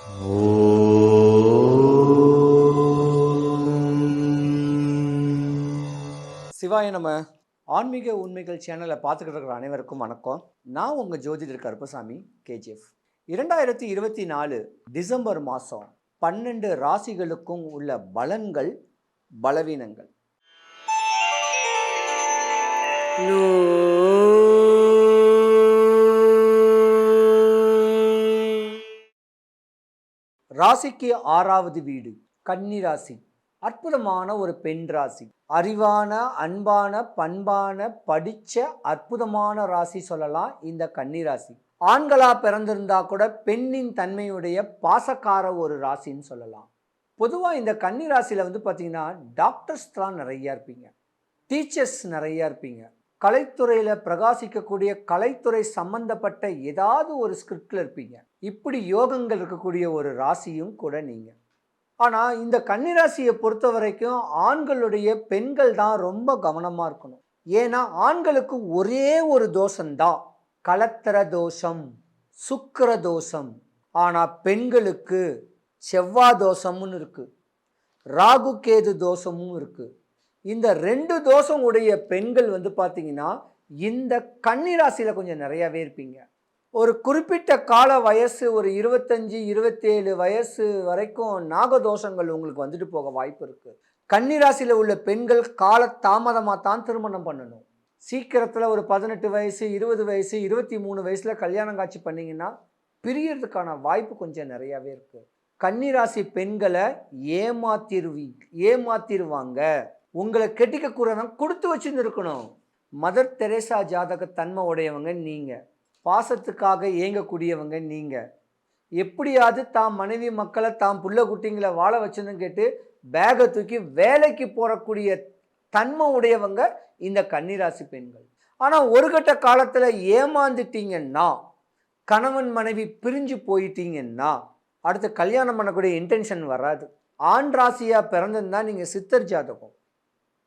சிவாய நம்ம ஆன்மீக உண்மைகள் சேனலை பார்த்துக்கிட்டு இருக்கிற அனைவருக்கும் வணக்கம். நான் உங்கள் ஜோதிடர் கருப்பசாமி கேஜிஎஃப். இரண்டாயிரத்தி இருபத்தி நாலு டிசம்பர் மாதம் பன்னெண்டு ராசிகளுக்கும் உள்ள பலன்கள் பலவீனங்கள். ராசிக்கு ஆறாவது வீடு கன்னி ராசி. அற்புதமான ஒரு பெண் ராசி. அறிவான அன்பான பண்பான படித்த அற்புதமான ராசி சொல்லலாம் இந்த கன்னி ராசி. ஆண்களாக பிறந்திருந்தா கூட பெண்ணின் தன்மையுடைய பாசக்கார ஒரு ராசின்னு சொல்லலாம். பொதுவாக இந்த கன்னி ராசியில் வந்து பார்த்திங்கன்னா டாக்டர்ஸ்லாம் நிறையா இருப்பீங்க. டீச்சர்ஸ் நிறையா இருப்பீங்க. கலைத்துறையில் பிரகாசிக்கக்கூடிய கலைத்துறை சம்பந்தப்பட்ட ஏதாவது ஒரு ஸ்கிரிப்டில் இருப்பீங்க. இப்படி யோகங்கள் இருக்கக்கூடிய ஒரு ராசியும் கூட நீங்கள் ஆனால் இந்த கன்னிராசியை பொறுத்த வரைக்கும் ஆண்களுடைய பெண்கள் தான் ரொம்ப கவனமாக இருக்கணும். ஏன்னா ஆண்களுக்கு ஒரே ஒரு தோஷம்தான் கலத்தர தோஷம் சுக்கர தோஷம். ஆனால் பெண்களுக்கு செவ்வாய் தோஷமும் இருக்குது ராகு கேது தோஷமும் இருக்குது இந்த ரெண்டு தோஷம் உடைய பெண்கள் வந்து பார்த்தீங்கன்னா இந்த கன்னிராசியில் கொஞ்சம் நிறையாவே இருப்பீங்க. ஒரு குறிப்பிட்ட கால வயசு ஒரு இருபத்தஞ்சி இருபத்தேழு வயசு வரைக்கும் நாகதோஷங்கள் உங்களுக்கு வந்துட்டு போக வாய்ப்பு இருக்குது கன்னிராசியில் உள்ள பெண்கள் கால தாமதமாக தான் திருமணம் பண்ணணும். சீக்கிரத்தில் ஒரு பதினெட்டு வயசு இருபது வயசு இருபத்தி மூணு வயசில் கல்யாணம் காட்சி பண்ணிங்கன்னா பிரியறதுக்கான வாய்ப்பு கொஞ்சம் நிறையாவே இருக்குது கன்னிராசி பெண்களை ஏமாத்திருவி ஏமாத்திருவாங்க. உங்களை கெட்டிக்க கூறவன் கொடுத்து வச்சுன்னு இருக்கணும் மதர் தெரேசா ஜாதக தன்மை உடையவங்க நீங்கள் பாசத்துக்காக ஏங்கக்கூடியவங்க நீங்கள் எப்படியாவது தாம் மனைவி மக்களை தாம் புள்ள குட்டிங்களை வாழ வச்சுன்னு கேட்டு பேகை தூக்கி வேலைக்கு போகக்கூடிய தன்மை உடையவங்க இந்த கன்னிராசி பெண்கள். ஆனால் ஒரு கட்ட காலத்தில் ஏமாந்துட்டீங்கன்னா கணவன் மனைவி பிரிஞ்சு போயிட்டீங்கன்னா அடுத்து கல்யாணம் பண்ணக்கூடிய இன்டென்ஷன் வராது. ஆண் ராசியாக பிறந்திருந்தால் நீங்கள் சித்தர் ஜாதகம்.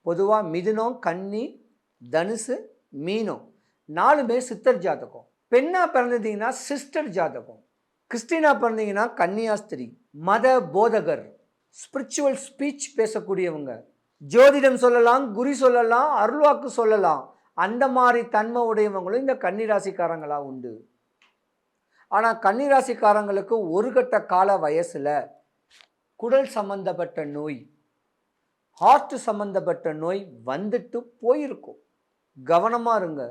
பொதுவாக மிதுனம் கன்னி தனுசு மீனம். நாலுமே சித்தர் ஜாதகம். பெண்ணாக பிறந்திருந்தீங்கன்னா சிஸ்டர் ஜாதகம். கிறிஸ்டினா பிறந்தீங்கன்னா கன்னியாஸ்திரி மத போதகர் ஸ்பிரிச்சுவல் ஸ்பீச் பேசக்கூடியவங்க. ஜோதிடம் சொல்லலாம் குறி சொல்லலாம் அருள்வாக்கு சொல்லலாம். அந்த மாதிரி தன்மை உடையவங்களும் இந்த கன்னிராசிக்காரங்களாக உண்டு. ஆனால் கன்னிராசிக்காரங்களுக்கு ஒரு கட்ட கால வயசில் குடல் சம்பந்தப்பட்ட நோய் ஹார்ட் சம்பந்தப்பட்ட நோய் வந்துட்டு போயிருக்கும். கவனமாக இருங்க.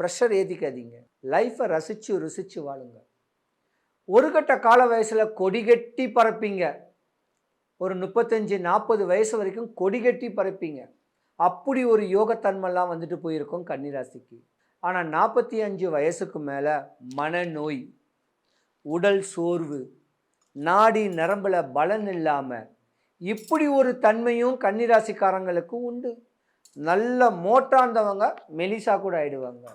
ப்ரெஷர் ஏற்றிக்காதீங்க லைஃப்பை ரசித்து ருசித்து வாழுங்க. ஒரு கட்ட கால வயசில் கொடிகட்டி பறப்பீங்க. ஒரு முப்பத்தஞ்சு நாற்பது வயசு வரைக்கும் கொடிகட்டி பறப்பீங்க. அப்படி ஒரு யோகத்தன்மைலாம் வந்துட்டு போயிருக்கோம் கன்னிராசிக்கு. ஆனால் நாற்பத்தி அஞ்சு வயசுக்கு மேலே மனநோய் உடல் சோர்வு நாடி நரம்பில் பலன் இல்லாமல் இப்படி ஒரு தன்மையும் கன்னிராசிக்காரங்களுக்கு உண்டு. நல்ல மோட்டாந்தவங்க மெலிசா கூட ஆயிடுவாங்க.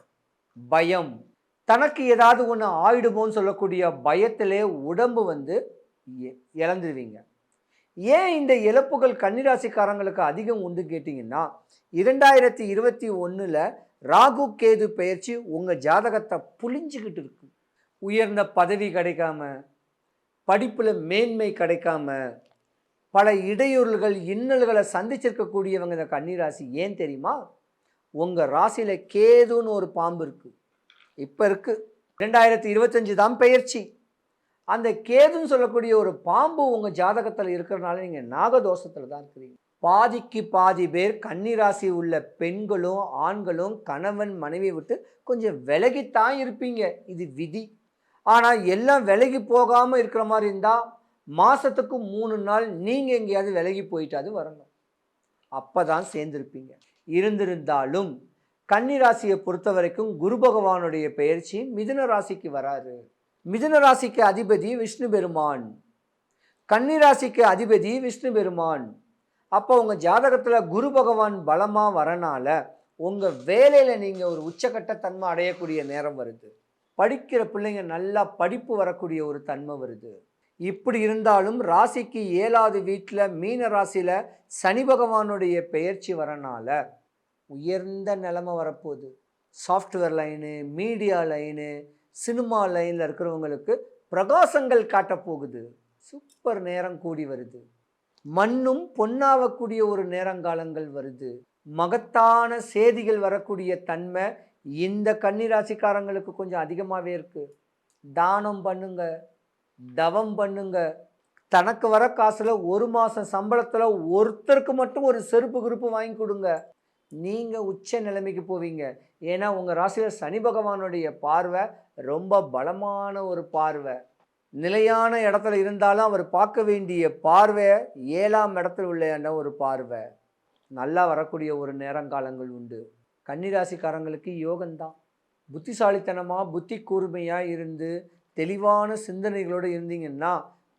பயம். தனக்கு ஏதாவது ஒன்று ஆயிடுமோன்னு சொல்லக்கூடிய பயத்திலே உடம்பு வந்து இ- இழந்துருவீங்க. ஏன் இந்த இழப்புகள் கன்னிராசிக்காரங்களுக்கு அதிகம் உண்டு கேட்டிங்கன்னா இரண்டாயிரத்தி இருபத்தி ஒன்றில் ராகு கேது பெயர்ச்சி உங்கள் ஜாதகத்தை புளிஞ்சிக்கிட்டு இருக்கு உயர்ந்த பதவி கிடைக்காம படிப்பில் மேன்மை கிடைக்காம பல இடையூறுகள் இன்னல்களை சந்திச்சிருக்கக்கூடியவங்க இந்த கன்னிராசி ஏன் தெரியுமா? உங்கள் ராசியில் கேதுன்னு ஒரு பாம்பு இருக்குது இப்போ இருக்குது ரெண்டாயிரத்தி இருபத்தஞ்சி தான் பெயர்ச்சி. அந்த கேதுன்னு சொல்லக்கூடிய ஒரு பாம்பு உங்கள் ஜாதகத்தில் இருக்கிறனால நீங்கள் நாகதோஷத்தில் தான் இருக்கிறீங்க. பாதிக்கு பாதி பேர் கன்னிராசி உள்ள பெண்களும் ஆண்களும் கணவன் மனைவியை விட்டு கொஞ்சம் விலகித்தான் இருப்பீங்க. இது விதி. ஆனால் எல்லாம் விலகி போகாமல் இருக்கிற மாதிரி இருந்தால் மாதத்துக்கு மூணு நாள் நீங்கள் எங்கேயாவது விலகி போயிட்டாது வரணும். அப்போ தான் சேர்ந்துருப்பீங்க. இருந்திருந்தாலும் கன்னி ராசியை பொறுத்த வரைக்கும் குரு பகவானுடைய பெயர்ச்சி மிதுன ராசிக்கு வராரு மிதுன ராசிக்கு அதிபதி விஷ்ணு பெருமான். கன்னிராசிக்கு அதிபதி விஷ்ணு பெருமான். அப்போ உங்கள் ஜாதகத்தில் குரு பகவான் பலமாக வரனால உங்கள் வேலையில் நீங்கள் ஒரு உச்சக்கட்ட தன்மை அடையக்கூடிய நேரம் வருது. படிக்கிற பிள்ளைங்க நல்லா படிப்பு வரக்கூடிய ஒரு தன்மை வருது. இப்படி இருந்தாலும் ராசிக்கு ஏழாவது வீட்டில் மீன ராசியில் சனி பகவானுடைய பெயர்ச்சி வரனால உயர்ந்த நிலமை வரப்போகுது. Software line media line cinema லைனில் இருக்கிறவங்களுக்கு பிரகாசங்கள் காட்டப் போகுது. சூப்பர் நேரம் கூடி வருது. மண்ணும் பொன்னாகக்கூடிய ஒரு நேரங்காலங்கள் வருது. மகத்தான செய்திகள் வரக்கூடிய தன்மை இந்த கன்னிராசிக்காரங்களுக்கு கொஞ்சம் அதிகமாகவே இருக்குது தானம் பண்ணுங்கள் தவம் பண்ணுங்க. தனக்கு வர காசில் ஒரு மாதம் சம்பளத்தில் ஒருத்தருக்கு மட்டும் ஒரு செருப்பு குறிப்பு வாங்கி கொடுங்க. நீங்கள் உச்ச நிலைமைக்கு போவீங்க. ஏன்னா உங்கள் ராசியில் சனி பகவானுடைய பார்வை ரொம்ப பலமான ஒரு பார்வை. நிலையான இடத்துல இருந்தாலும் அவர் பார்க்க வேண்டிய பார்வை ஏழாம் இடத்துல உள்ள ஒரு பார்வை. நல்லா வரக்கூடிய ஒரு நேரங்காலங்கள் உண்டு. கன்னிராசிக்காரங்களுக்கு யோகம்தான். புத்திசாலித்தனமாக புத்தி கூர்மையாக இருந்து தெளிவான சிந்தனைகளோடு இருந்தீங்கன்னா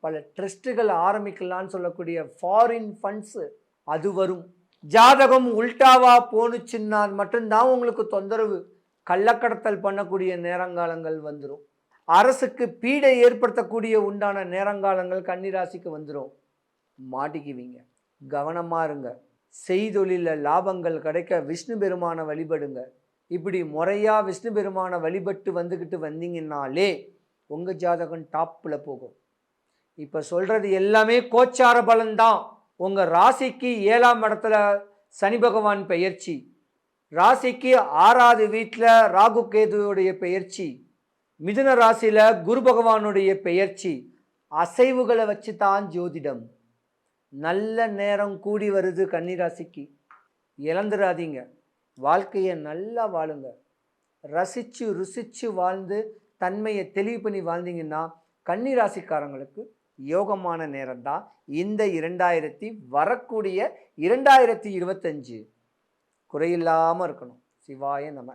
பல ட்ரஸ்ட்டுகள் ஆரம்பிக்கலான்னு சொல்லக்கூடிய ஃபாரின் ஃபண்ட்ஸு அது வரும். ஜாதகம் உல்டாவா போணுச்சுன்னா மட்டும்தான் உங்களுக்கு தொந்தரவு. கள்ளக்கடத்தல் பண்ணக்கூடிய நேரங்காலங்கள் வந்துடும் அரசுக்கு பீடை ஏற்படுத்தக்கூடிய உண்டான நேரங்காலங்கள் கன்னிராசிக்கு வந்துடும் மாட்டிக்குவீங்க. கவனமாக இருங்க. செய்தொழிலில் லாபங்கள் கிடைக்க விஷ்ணு பெருமானை வழிபடுங்க. இப்படி முறையாக விஷ்ணு பெருமானை வழிபட்டு வந்துக்கிட்டு வந்தீங்கன்னாலே உங்கள் ஜாதகம் டாப்பில் போகும். இப்போ சொல்கிறது எல்லாமே கோச்சார பலன்தான். உங்கள் ராசிக்கு ஏழாம் இடத்துல சனி பகவான் பெயர்ச்சி. ராசிக்கு ஆறாவது வீட்டில் ராகு கேதுவுடைய பெயர்ச்சி. மிதுன ராசியில் குரு பகவானுடைய பெயர்ச்சி. அசைவுகளை வச்சு தான் ஜோதிடம். நல்ல நேரம் கூடி வருது கன்னிராசிக்கு. இழந்துடாதீங்க வாழ்க்கையை நல்லா வாழுங்க. ரசித்து ருசித்து வாழ்ந்து தன்மையை தெளிவு பண்ணி வாழ்ந்தீங்கன்னா கன்னிராசிக்காரங்களுக்கு யோகமான நேரம்தான் இந்த இரண்டாயிரத்தி வரக்கூடிய இரண்டாயிரத்தி இருபத்தஞ்சு. குறையில்லாமல் இருக்கணும். சிவாய நம.